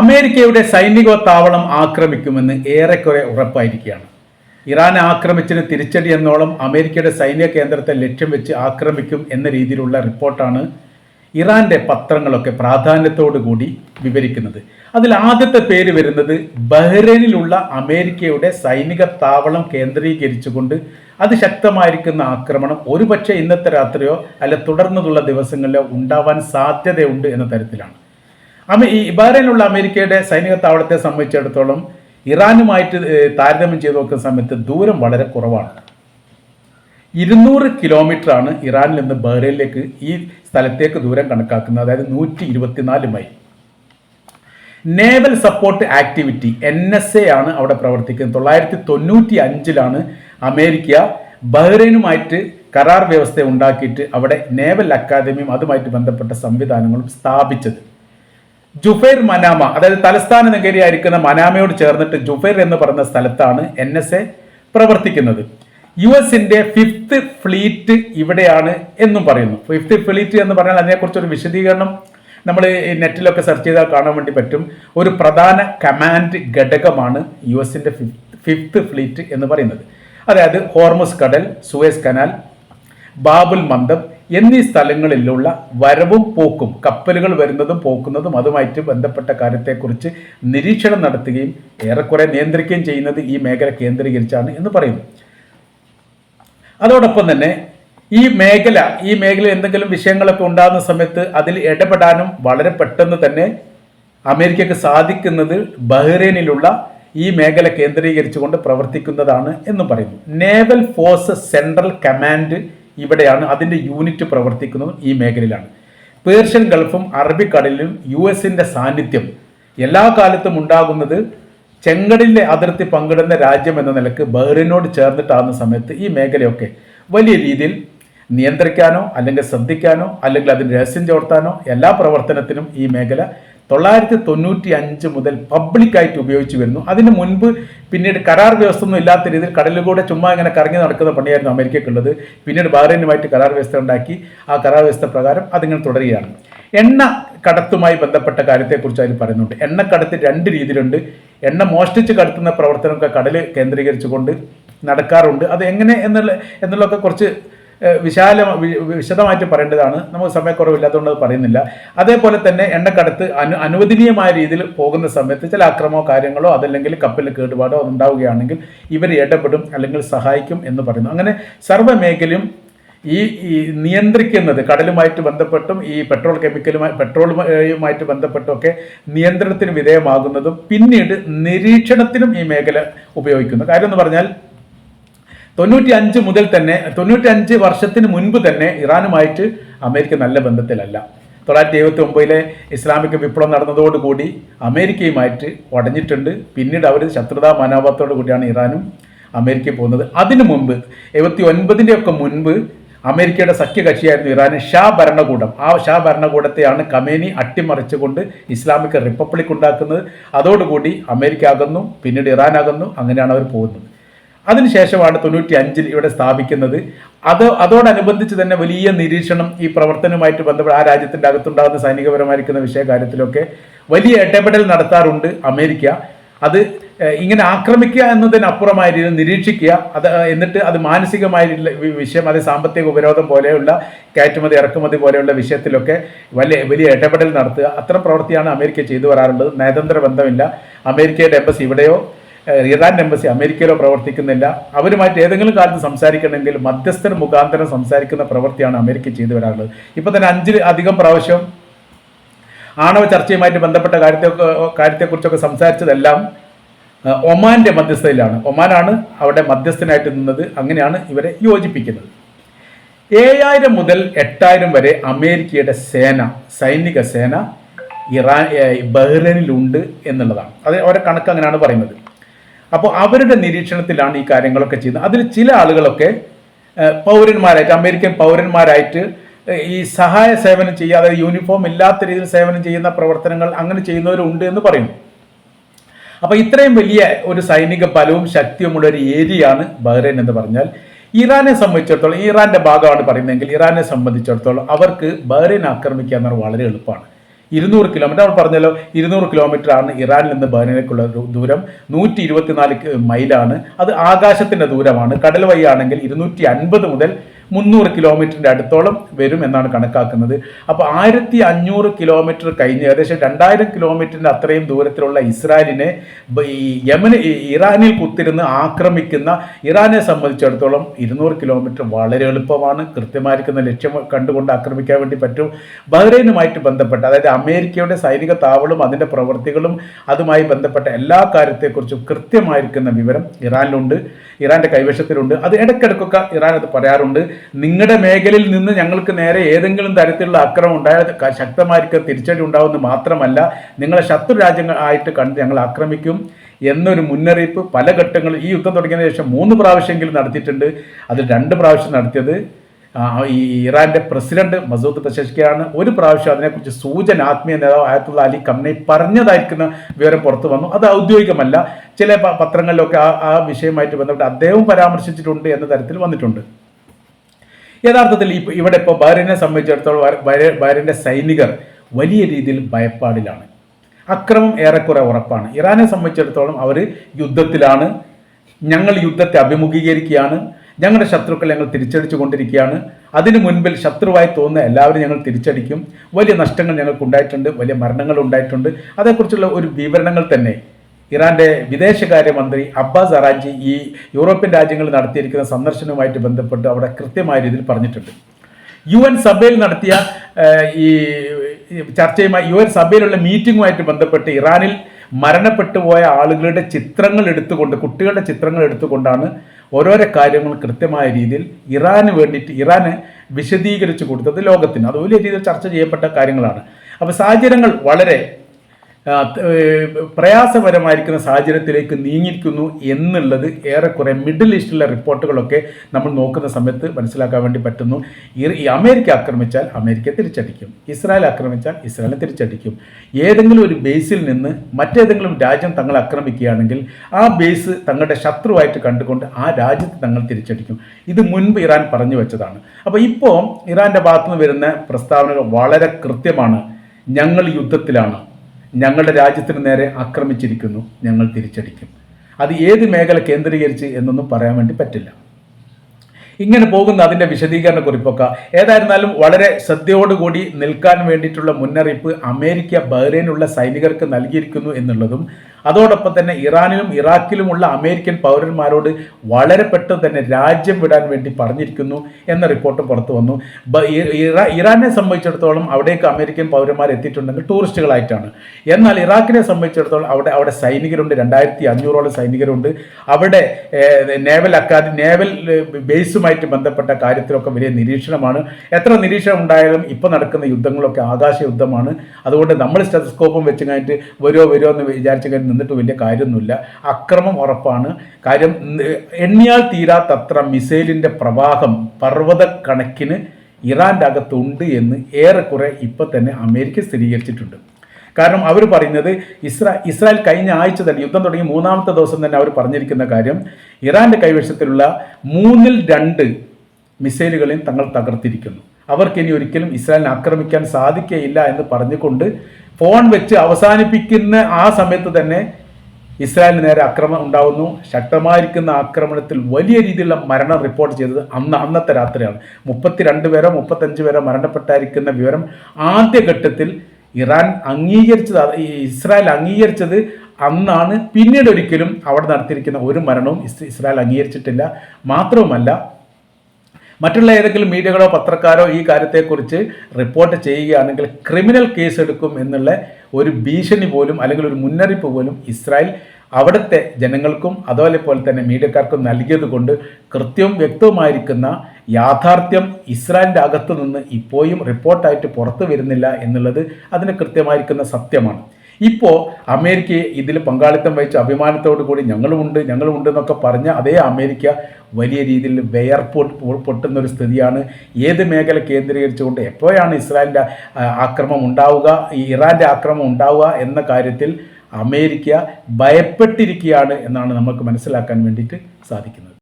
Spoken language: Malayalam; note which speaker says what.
Speaker 1: അമേരിക്കയുടെ സൈനിക താവളം ആക്രമിക്കുമെന്ന് ഏറെക്കുറെ ഉറപ്പായിരിക്കുകയാണ്. ഇറാൻ ആക്രമിച്ചതിന് തിരിച്ചടി എന്നോളം അമേരിക്കയുടെ സൈനിക കേന്ദ്രത്തെ ലക്ഷ്യം വെച്ച് ആക്രമിക്കും എന്ന രീതിയിലുള്ള റിപ്പോർട്ടാണ് ഇറാന്റെ പത്രങ്ങളൊക്കെ പ്രാധാന്യത്തോടു കൂടി വിവരിക്കുന്നത്. അതിൽ ആദ്യത്തെ പേര് വരുന്നത് ബഹ്റൈനിലുള്ള അമേരിക്കയുടെ സൈനിക താവളം കേന്ദ്രീകരിച്ചുകൊണ്ട് അത് അതിശക്തമായിരിക്കുന്ന ആക്രമണം ഒരുപക്ഷെ ഇന്നത്തെ രാത്രിയോ അല്ല തുടർന്നുള്ള ദിവസങ്ങളിലോ ഉണ്ടാവാൻ സാധ്യതയുണ്ട് എന്ന തരത്തിലാണ്. ഈ ബഹ്റൈനിലുള്ള അമേരിക്കയുടെ സൈനിക താവളത്തെ സംബന്ധിച്ചിടത്തോളം ഇറാനുമായിട്ട് താരതമ്യം ചെയ്ത് നോക്കുന്ന സമയത്ത് ദൂരം വളരെ കുറവാണ്. ഇരുന്നൂറ് കിലോമീറ്റർ ആണ് ഇറാനിൽ നിന്ന് ബഹ്റൈനിലേക്ക് ഈ സ്ഥലത്തേക്ക് ദൂരം കണക്കാക്കുന്നത്. അതായത് നൂറ്റി ഇരുപത്തിനാല് mile. Naval support activity N S A ആണ് അവിടെ പ്രവർത്തിക്കുന്നത്. തൊള്ളായിരത്തി തൊണ്ണൂറ്റി അഞ്ചിലാണ് അമേരിക്ക ബഹ്റൈനുമായിട്ട് കരാർ വ്യവസ്ഥ ഉണ്ടാക്കിയിട്ട് അവിടെ നേവൽ അക്കാദമിയും അതുമായിട്ട് ബന്ധപ്പെട്ട സംവിധാനങ്ങളും സ്ഥാപിച്ചത്. ജുഫൈർ മനാമ അതായത് തലസ്ഥാന നഗരിയായിരിക്കുന്ന മനാമയോട് ചേർന്നിട്ട് ജുഫൈർ എന്ന് പറയുന്ന സ്ഥലത്താണ് എൻ എസ് എ പ്രവർത്തിക്കുന്നത്. യു എസിന്റെ ഫിഫ്ത്ത് ഫ്ലീറ്റ് ഇവിടെയാണ് എന്നും പറയുന്നു. ഫിഫ്ത്ത് ഫ്ലീറ്റ് എന്ന് പറഞ്ഞാൽ അതിനെക്കുറിച്ചൊരു വിശദീകരണം നമ്മൾ നെറ്റിലൊക്കെ സെർച്ച് ചെയ്താൽ കാണാൻ വേണ്ടി പറ്റും. ഒരു പ്രധാന കമാൻഡ് ഘടകമാണ് യു എസിന്റെ ഫിഫ്ത്ത് ഫ്ലീറ്റ് എന്ന് പറയുന്നത്. അതായത് ഹോർമസ് കടൽ സുവേസ് കനാൽ ബാബുൽ മന്ദം എന്നീ സ്ഥലങ്ങളിലുള്ള വരവും പോക്കും കപ്പലുകൾ വരുന്നതും പോക്കുന്നതും അതുമായിട്ട് ബന്ധപ്പെട്ട കാര്യത്തെക്കുറിച്ച് നിരീക്ഷണം നടത്തുകയും ഏറെക്കുറെ നിയന്ത്രിക്കുകയും ചെയ്യുന്നത് ഈ മേഖല കേന്ദ്രീകരിച്ചാണ് എന്ന് പറയുന്നു. അതോടൊപ്പം തന്നെ ഈ മേഖല ഈ മേഖല എന്തെങ്കിലും വിഷയങ്ങളൊക്കെ ഉണ്ടാകുന്ന സമയത്ത് അതിൽ ഇടപെടാനും വളരെ പെട്ടെന്ന് തന്നെ അമേരിക്കക്ക് സാധിക്കുന്നത് ബഹ്റൈനിലുള്ള ഈ മേഖല കേന്ദ്രീകരിച്ചുകൊണ്ട് പ്രവർത്തിക്കുന്നതാണ് എന്ന് പറയുന്നു. നേവൽ ഫോഴ്സ് സെൻട്രൽ കമാൻഡ് ഇവിടെയാണ് അതിന്റെ യൂണിറ്റ് പ്രവർത്തിക്കുന്നതും ഈ മേഖലയിലാണ്. പേർഷ്യൻ ഗൾഫും അറബിക്കടലിലും യു എസിന്റെ സാന്നിധ്യം എല്ലാ കാലത്തും ഉണ്ടാകുന്നത് ചെങ്കടലിലെ അതിർത്തി പങ്കിടുന്ന രാജ്യം എന്ന നിലയ്ക്ക് ബഹ്റിനോട് ചേർന്നിട്ടാകുന്ന സമയത്ത് ഈ മേഖലയൊക്കെ വലിയ രീതിയിൽ നിയന്ത്രിക്കാനോ അല്ലെങ്കിൽ ശ്രദ്ധിക്കാനോ അല്ലെങ്കിൽ അതിന് രഹസ്യം ചോർത്താനോ എല്ലാ പ്രവർത്തനത്തിനും ഈ മേഖല തൊള്ളായിരത്തി തൊണ്ണൂറ്റി അഞ്ച് മുതൽ പബ്ലിക്കായിട്ട് ഉപയോഗിച്ചു വരുന്നു. അതിന് മുൻപ് പിന്നീട് കരാർ വ്യവസ്ഥ ഒന്നും ഇല്ലാത്ത രീതിയിൽ കടലിലൂടെ ചുമ്മാ ഇങ്ങനെ കറങ്ങി നടക്കുന്ന പണിയായിരുന്നു അമേരിക്കയ്ക്കുള്ളത് പിന്നീട് ബഹ്റൈനുമായിട്ട് കരാർ വ്യവസ്ഥ ഉണ്ടാക്കി ആ കരാർ വ്യവസ്ഥ പ്രകാരം അതിങ്ങനെ തുടരുകയാണ്. എണ്ണ കടത്തുമായി ബന്ധപ്പെട്ട കാര്യത്തെക്കുറിച്ച് അതിൽ പറയുന്നുണ്ട്. എണ്ണക്കടത്ത് രണ്ട് രീതിയിലുണ്ട്. എണ്ണ മോഷ്ടിച്ച് കടത്തുന്ന പ്രവർത്തനമൊക്കെ കടൽ കേന്ദ്രീകരിച്ചുകൊണ്ട് നടക്കാറുണ്ട്. അത് എങ്ങനെ എന്നുള്ള എന്നുള്ളതൊക്കെ കുറച്ച് വിശാല വിശദമായിട്ട് പറയേണ്ടതാണ്. നമുക്ക് സമയക്കുറവില്ലാത്തതുകൊണ്ട് പറയുന്നില്ല. അതേപോലെ തന്നെ എണ്ണക്കടത്ത് അനു അനുവദനീയമായ രീതിയിൽ പോകുന്ന സമയത്ത് ചില അക്രമമോ കാര്യങ്ങളോ അതല്ലെങ്കിൽ കപ്പലിൽ കേടുപാടോ ഉണ്ടാവുകയാണെങ്കിൽ ഇവർ ഇടപെടും അല്ലെങ്കിൽ സഹായിക്കും എന്ന് പറയുന്നു. അങ്ങനെ സർവ മേഖലയും ഈ ഈ നിയന്ത്രിക്കുന്നത് കടലുമായിട്ട് ബന്ധപ്പെട്ടും ഈ പെട്രോൾ കെമിക്കലുമായി പെട്രോളുമായിട്ട് ബന്ധപ്പെട്ടുമൊക്കെ നിയന്ത്രണത്തിന് വിധേയമാകുന്നതും പിന്നീട് നിരീക്ഷണത്തിനും ഈ മേഖല ഉപയോഗിക്കുന്നു. കാര്യം എന്ന് പറഞ്ഞാൽ തൊണ്ണൂറ്റി അഞ്ച് മുതൽ തന്നെ തൊണ്ണൂറ്റി അഞ്ച് വർഷത്തിന് മുൻപ് തന്നെ ഇറാനുമായിട്ട് അമേരിക്ക നല്ല ബന്ധത്തിലല്ല. തൊള്ളായിരത്തി എഴുപത്തി ഒമ്പതിലെ ഇസ്ലാമിക വിപ്ലവം നടന്നതോടുകൂടി അമേരിക്കയുമായിട്ട് ഉടഞ്ഞിട്ടുണ്ട് പിന്നീട് അവർ ശത്രുതാ മനോഭാവത്തോടു കൂടിയാണ് ഇറാനും അമേരിക്ക പോകുന്നത്. അതിനു മുൻപ് എഴുപത്തി ഒൻപതിന്റെ ഒക്കെ മുൻപ് അമേരിക്കയുടെ സഖ്യകക്ഷിയായിരുന്നു ഇറാന് ഷാ ഭരണകൂടം. ആ ഷാ ഭരണകൂടത്തെയാണ് കമേനി അട്ടിമറിച്ചുകൊണ്ട് ഇസ്ലാമിക് റിപ്പബ്ലിക് ഉണ്ടാക്കുന്നത്. അതോടുകൂടി അമേരിക്ക അകന്നു പിന്നീട് ഇറാൻ ആകുന്നു അങ്ങനെയാണ് അവർ പോകുന്നത്. അതിനുശേഷമാണ് തൊണ്ണൂറ്റി അഞ്ചിൽ ഇവിടെ സ്ഥാപിക്കുന്നത്. അത് അതോടനുബന്ധിച്ച് തന്നെ വലിയ നിരീക്ഷണം ഈ പ്രവർത്തനവുമായിട്ട് ബന്ധപ്പെട്ട് ആ രാജ്യത്തിന്റെ അകത്തുണ്ടാകുന്ന സൈനികപരമായിരിക്കുന്ന വിഷയ കാര്യത്തിലൊക്കെ വലിയ ഇടപെടൽ നടത്താറുണ്ട് അമേരിക്ക. അത് ഇങ്ങനെ ആക്രമിക്കുക എന്നതിനപ്പുറമായ നിരീക്ഷിക്കുക. അത് എന്നിട്ട് അത് മാനസികമായ വിഷയം അത് സാമ്പത്തിക ഉപരോധം പോലെയുള്ള കയറ്റുമതി ഇറക്കുമതി പോലെയുള്ള വിഷയത്തിലൊക്കെ വലിയ വലിയ ഇടപെടൽ നടത്തുക. അത്തരം പ്രവൃത്തിയാണ് അമേരിക്ക ചെയ്തു വരാറുള്ളത്. നയതന്ത്ര ബന്ധമില്ല. അമേരിക്കയുടെ എംബസി ഇവിടെയോ? ഇറാന്റെ എംബസി അമേരിക്കയിലോ പ്രവർത്തിക്കുന്നില്ല. അവരുമായിട്ട് ഏതെങ്കിലും കാലത്ത് സംസാരിക്കണമെങ്കിൽ മധ്യസ്ഥർ മുഖാന്തരം സംസാരിക്കുന്ന പ്രവൃത്തിയാണ് അമേരിക്ക ചെയ്തു വരാറുള്ളത്. ഇപ്പൊ തന്നെ അഞ്ചിൽ അധികം പ്രാവശ്യം ആണവ ചർച്ചയുമായിട്ട് ബന്ധപ്പെട്ട കാര്യത്തെ കാര്യത്തെക്കുറിച്ചൊക്കെ സംസാരിച്ചതെല്ലാം ഒമാന്റെ മധ്യസ്ഥതയിലാണ് ഒമാനാണ് അവിടെ മധ്യസ്ഥനായിട്ട് നിന്നത്. അങ്ങനെയാണ് ഇവരെ യോജിപ്പിക്കുന്നത്. ഏഴായിരം മുതൽ എട്ടായിരം വരെ അമേരിക്കയുടെ സേന സൈനിക സേന ഇറാൻ ബഹ്റൈനിലുണ്ട് എന്നുള്ളതാണ്. അത് അവരെ കണക്ക് അങ്ങനെയാണ് പറയുന്നത്. അപ്പോൾ അവരുടെ നിരീക്ഷണത്തിലാണ് ഈ കാര്യങ്ങളൊക്കെ ചെയ്യുന്നത്. അതിൽ ചില ആളുകളൊക്കെ പൗരന്മാരായിട്ട് അമേരിക്കൻ പൗരന്മാരായിട്ട് ഈ സഹായ സേവനം ചെയ്യാതെ യൂണിഫോം ഇല്ലാത്ത രീതിയിൽ സേവനം ചെയ്യുന്ന പ്രവർത്തനങ്ങൾ അങ്ങനെ ചെയ്യുന്നവരുണ്ട് എന്ന് പറയുന്നു അപ്പോൾ ഇത്രയും വലിയ ഒരു സൈനിക ബലവും ശക്തിയുമുള്ള ഒരു ഏരിയയാണ് ബഹ്റൈൻ എന്ന് പറഞ്ഞാൽ. ഇറാനെ സംബന്ധിച്ചിടത്തോളം ഇറാന്റെ ഭാഗമാണ് പറയുന്നതെങ്കിൽ ഇറാനെ സംബന്ധിച്ചിടത്തോളം അവർക്ക് ബഹ്റൈൻ ആക്രമിക്കുക എന്നാൽ വളരെ എളുപ്പമാണ്. ഇരുന്നൂറ് കിലോമീറ്റർ. അവർ പറഞ്ഞല്ലോ ഇരുന്നൂറ് കിലോമീറ്റർ ആണ് ഇറാനിൽ നിന്ന് ബഹ്റൈനിലേക്കുള്ള ദൂരം. നൂറ്റി ഇരുപത്തിനാല് മൈലാണ്. അത് ആകാശത്തിന്റെ ദൂരമാണ്. കടൽ വഴിയാണെങ്കിൽ ഇരുന്നൂറ്റി അൻപത് മുതൽ മുന്നൂറ് കിലോമീറ്ററിന്റെ അടുത്തോളം വരും എന്നാണ് കണക്കാക്കുന്നത്. അപ്പോൾ ആയിരത്തി അഞ്ഞൂറ് കിലോമീറ്റർ കഴിഞ്ഞ് ഏകദേശം രണ്ടായിരം കിലോമീറ്ററിന്റെ അത്രയും ദൂരത്തിലുള്ള ഇസ്രായേലിനെ ഈ യമന് ഇറാനിൽ കുത്തിരുന്ന് ആക്രമിക്കുന്ന ഇറാനെ സംബന്ധിച്ചിടത്തോളം ഇരുന്നൂറ് കിലോമീറ്റർ വളരെ എളുപ്പമാണ്. കൃത്യമായിരിക്കുന്ന ലക്ഷ്യം കണ്ടുകൊണ്ട് ആക്രമിക്കാൻ വേണ്ടി പറ്റും. ബഹ്റൈനുമായിട്ട് ബന്ധപ്പെട്ട അതായത് അമേരിക്കയുടെ സൈനിക താവളും അതിന്റെ പ്രവൃത്തികളും അതുമായി ബന്ധപ്പെട്ട എല്ലാ കാര്യത്തെക്കുറിച്ചും കൃത്യമായിരിക്കുന്ന വിവരം ഇറാനിലുണ്ട്. ഇറാന്റെ കൈവശത്തിലുണ്ട്. അത് ഇടയ്ക്കിടയ്ക്കൊക്കെ ഇറാൻ അത് പറയാറുണ്ട്. നിങ്ങളുടെ മേഖലയിൽ നിന്ന് ഞങ്ങൾക്ക് നേരെ ഏതെങ്കിലും തരത്തിലുള്ള അക്രമം ഉണ്ടായാൽ ശക്തമായിരിക്കുക ശക്തമായിരിക്കും തിരിച്ചടി ഉണ്ടാവുമെന്ന് മാത്രമല്ല നിങ്ങളെ ശത്രു രാജ്യങ്ങൾ ആയിട്ട് കണ്ട് ഞങ്ങൾ ആക്രമിക്കും എന്നൊരു മുന്നറിയിപ്പ് പല ഘട്ടങ്ങളിൽ ഈ യുദ്ധം തുടങ്ങിയതിനു ശേഷം മൂന്ന് പ്രാവശ്യമെങ്കിലും നടത്തിയിട്ടുണ്ട്. അത് രണ്ട് പ്രാവശ്യം നടത്തിയത് ഈ ഇറാന്റെ പ്രസിഡന്റ് മസൂദ് പെഷഷ്കിയാണ് ഒരു പ്രാവശ്യം അതിനെക്കുറിച്ച് സൂചന ആത്മീയ നേതാവ് ആയത്തുള്ള അലി കമ്നെ പറഞ്ഞതായിരിക്കുന്ന വിവരം പുറത്തു വന്നു. അത് ഔദ്യോഗികമല്ല. ചില പത്രങ്ങളിലൊക്കെ ആ ആ വിഷയമായിട്ട് ബന്ധപ്പെട്ട് അദ്ദേഹവും പരാമർശിച്ചിട്ടുണ്ട് എന്ന തരത്തിൽ വന്നിട്ടുണ്ട്. യഥാർത്ഥത്തിൽ ഇവിടെ ഇപ്പോൾ ബഹ്റിനെ സംബന്ധിച്ചിടത്തോളം ബഹ്റ- ബഹ്റ- സൈനികർ വലിയ രീതിയിൽ ഭയപ്പാടിലാണ്. അക്രമം ഏറെക്കുറെ ഉറപ്പാണ്. ഇറാനെ സംബന്ധിച്ചിടത്തോളം അവർ യുദ്ധത്തിലാണ്. ഞങ്ങൾ യുദ്ധത്തെ അഭിമുഖീകരിക്കുകയാണ്. ഞങ്ങളുടെ ശത്രുക്കൾ ഞങ്ങൾ തിരിച്ചടിച്ചു കൊണ്ടിരിക്കുകയാണ് അതിനു മുൻപിൽ ശത്രുവായി തോന്നുന്ന എല്ലാവരും ഞങ്ങൾ തിരിച്ചടിക്കും. വലിയ നഷ്ടങ്ങൾ ഞങ്ങൾക്ക് ഉണ്ടായിട്ടുണ്ട് വലിയ മരണങ്ങൾ ഉണ്ടായിട്ടുണ്ട് അതേക്കുറിച്ചുള്ള ഒരു വിവരണങ്ങൾ തന്നെ ഇറാന്റെ വിദേശകാര്യമന്ത്രി അബ്ബാസ് അറാഞ്ചി ഈ യൂറോപ്യൻ രാജ്യങ്ങൾ നടത്തിയിരിക്കുന്ന സന്ദർശനവുമായിട്ട് ബന്ധപ്പെട്ട് അവിടെ കൃത്യമായ രീതിയിൽ പറഞ്ഞിട്ടുണ്ട്. യു എൻ സഭയിൽ നടത്തിയ ഈ ചർച്ചയുമായി യു എൻ സഭയിലുള്ള മീറ്റിംഗുമായിട്ട് ബന്ധപ്പെട്ട് ഇറാനിൽ മരണപ്പെട്ടു പോയ ആളുകളുടെ ചിത്രങ്ങൾ എടുത്തുകൊണ്ട് കുട്ടികളുടെ ചിത്രങ്ങൾ എടുത്തുകൊണ്ടാണ് ഓരോരോ കാര്യങ്ങൾ കൃത്യമായ രീതിയിൽ ഇറാന് വേണ്ടിയിട്ട് ഇറാന് വിശദീകരിച്ചു കൊടുത്തത് ലോകത്തിന്. അത് വലിയ രീതിയിൽ ചർച്ച ചെയ്യപ്പെട്ട കാര്യങ്ങളാണ്. അപ്പോൾ സാഹചര്യങ്ങൾ വളരെ പ്രയാസപരമായിരിക്കുന്ന സാഹചര്യത്തിലേക്ക് നീങ്ങിയിരിക്കുന്നു എന്നുള്ളത് ഏറെക്കുറെ മിഡിൽ ഈസ്റ്റിലെ റിപ്പോർട്ടുകളൊക്കെ നമ്മൾ നോക്കുന്ന സമയത്ത് മനസ്സിലാക്കാൻ വേണ്ടി പറ്റുന്നു. ഈ അമേരിക്ക ആക്രമിച്ചാൽ അമേരിക്ക തിരിച്ചടിക്കും. ഇസ്രായേൽ ആക്രമിച്ചാൽ ഇസ്രായേലിനെ തിരിച്ചടിക്കും. ഏതെങ്കിലും ഒരു ബേസിൽ നിന്ന് മറ്റേതെങ്കിലും രാജ്യം തങ്ങൾ ആക്രമിക്കുകയാണെങ്കിൽ ആ ബേസ് തങ്ങളുടെ ശത്രുവായിട്ട് കണ്ടുകൊണ്ട് ആ രാജ്യത്ത് തങ്ങൾ തിരിച്ചടിക്കും. ഇത് മുൻപ് ഇറാൻ പറഞ്ഞു വെച്ചതാണ്. അപ്പോൾ ഇപ്പോൾ ഇറാന്റെ ഭാഗത്തുനിന്ന് വരുന്ന പ്രസ്താവനകൾ വളരെ കൃത്യമാണ്. ഞങ്ങൾ യുദ്ധത്തിലാണ്. ഞങ്ങളുടെ രാജ്യത്തിന് നേരെ ആക്രമിച്ചിരിക്കുന്നു ഞങ്ങൾ തിരിച്ചടിക്കും. അത് ഏത് മേഖല കേന്ദ്രീകരിച്ച് എന്നൊന്നും പറയാൻ വേണ്ടി പറ്റില്ല. ഇങ്ങനെ പോകുന്ന അതിന്റെ വിശദീകരണ കുറിപ്പൊക്കെ ഏതായിരുന്നാലും വളരെ ശ്രദ്ധയോടുകൂടി നിൽക്കാൻ വേണ്ടിയിട്ടുള്ള മുന്നറിയിപ്പ് അമേരിക്ക ബഹ്റൈനുള്ള സൈനികർക്ക് നൽകിയിരിക്കുന്നു എന്നുള്ളതും അതോടൊപ്പം തന്നെ ഇറാനിലും ഇറാഖിലുമുള്ള അമേരിക്കൻ പൗരന്മാരോട് വളരെ പെട്ടെന്ന് തന്നെ രാജ്യം വിടാൻ വേണ്ടി പറഞ്ഞിരിക്കുന്നു എന്ന റിപ്പോർട്ട് പുറത്തു വന്നു. ഇറാനെ സംബന്ധിച്ചിടത്തോളം അവിടേക്ക് അമേരിക്കൻ പൗരന്മാർ എത്തിയിട്ടുണ്ടെങ്കിൽ ടൂറിസ്റ്റുകളായിട്ടാണ്. എന്നാൽ ഇറാഖിനെ സംബന്ധിച്ചിടത്തോളം അവിടെ അവിടെ സൈനികരുണ്ട് രണ്ടായിരത്തി അഞ്ഞൂറോളം സൈനികരുണ്ട്. അവിടെ നേവൽ അക്കാദമി നേവൽ ഏഹ്, ബേസുമായിട്ട് ബന്ധപ്പെട്ട കാര്യത്തിലൊക്കെ വലിയ നിരീക്ഷണമാണ്. എത്ര നിരീക്ഷണം ഉണ്ടായാലും ഇപ്പോൾ നടക്കുന്ന യുദ്ധങ്ങളൊക്കെ ആകാശ യുദ്ധമാണ്. അതുകൊണ്ട് നമ്മൾ സ്റ്റെതസ്കോപ്പും വെച്ച് കഴിഞ്ഞിട്ട് വരുമോ വരുമോ എന്ന് വിചാരിച്ച് കഴിഞ്ഞ് നിന്നിട്ട് വലിയ കാര്യമൊന്നുമില്ല. അക്രമം ഉറപ്പാണ്. കാര്യം എണ്ണിയാൽ തീരാത്തത്ര മിസൈലിന്റെ പ്രവാഹം പർവത കണക്കിന് ഇറാന്റെ അകത്തുണ്ട് എന്ന് ഏറെക്കുറെ ഇപ്പം തന്നെ അമേരിക്ക സ്ഥിരീകരിച്ചിട്ടുണ്ട്. കാരണം അവർ പറയുന്നത് ഇസ്രാ ഇസ്രായേൽ കഴിഞ്ഞ ആഴ്ച തന്നെ യുദ്ധം തുടങ്ങി മൂന്നാമത്തെ ദിവസം തന്നെ അവർ പറഞ്ഞിരിക്കുന്ന കാര്യം ഇറാന്റെ കൈവശത്തിലുള്ള മൂന്നിൽ രണ്ട് മിസൈലുകളെയും തങ്ങൾ തകർത്തിരിക്കുന്നു. അവർക്ക് ഇനി ഒരിക്കലും ഇസ്രായേലിനെ ആക്രമിക്കാൻ സാധിക്കുകയില്ല എന്ന് പറഞ്ഞുകൊണ്ട് ഫോൺ വെച്ച് അവസാനിപ്പിക്കുന്ന ആ സമയത്ത് തന്നെ ഇസ്രായേലിന് നേരെ ആക്രമണം ഉണ്ടാകുന്നു ശക്തമായിരിക്കുന്ന ആക്രമണത്തിൽ വലിയ രീതിയിലുള്ള മരണം റിപ്പോർട്ട് ചെയ്തത് അന്ന് അന്നത്തെ രാത്രിയാണ്. മുപ്പത്തിരണ്ട് പേരോ മുപ്പത്തഞ്ച് പേരോ മരണപ്പെട്ടായിരിക്കുന്ന വിവരം ആദ്യഘട്ടത്തിൽ ഇറാൻ അംഗീകരിച്ചത് ഇസ്രായേൽ അംഗീകരിച്ചത് അന്നാണ്. പിന്നീട് ഒരിക്കലും അവിടെ നടത്തിയിരിക്കുന്ന ഒരു മരണവും ഇസ്രായേൽ അംഗീകരിച്ചിട്ടില്ല. മാത്രവുമല്ല മറ്റുള്ള ഏതെങ്കിലും മീഡിയകളോ പത്രക്കാരോ ഈ കാര്യത്തെക്കുറിച്ച് റിപ്പോർട്ട് ചെയ്യുകയാണെങ്കിൽ ക്രിമിനൽ കേസ് എടുക്കും എന്നുള്ള ഒരു ഭീഷണി പോലും അല്ലെങ്കിൽ ഒരു മുന്നറിയിപ്പ് പോലും ഇസ്രായേൽ അവിടുത്തെ ജനങ്ങൾക്കും അതുപോലെ പോലെ തന്നെ മീഡിയക്കാർക്കും നൽകിയത് കൊണ്ട് കൃത്യവും വ്യക്തവുമായിരിക്കുന്ന യാഥാർത്ഥ്യം ഇസ്രായേലിന്റെ അകത്തു നിന്ന് ഇപ്പോഴും റിപ്പോർട്ടായിട്ട് പുറത്തു വരുന്നില്ല എന്നുള്ളത് അതിന് കൃത്യമായിരിക്കുന്ന സത്യമാണ്. ഇപ്പോൾ അമേരിക്കയെ ഇതിൽ പങ്കാളിത്തം വഹിച്ച അഭിമാനത്തോടു കൂടി ഞങ്ങളുമുണ്ട് ഞങ്ങളുമുണ്ട് എന്നൊക്കെ പറഞ്ഞ അതേ അമേരിക്ക വലിയ രീതിയിൽ വെയർപോട്ട് പൊട്ടുന്ന ഒരു സ്ഥിതിയാണ്. ഏത് മേഖല കേന്ദ്രീകരിച്ചുകൊണ്ട് എപ്പോഴാണ് ഇസ്രായേലിന്റെ ആക്രമം ഉണ്ടാവുക ഈ ഇറാന്റെ ആക്രമം ഉണ്ടാവുക എന്ന കാര്യത്തിൽ അമേരിക്ക ഭയപ്പെട്ടിരിക്കുകയാണ് എന്നാണ് നമുക്ക് മനസ്സിലാക്കാൻ വേണ്ടിയിട്ട് സാധിക്കുന്നത്.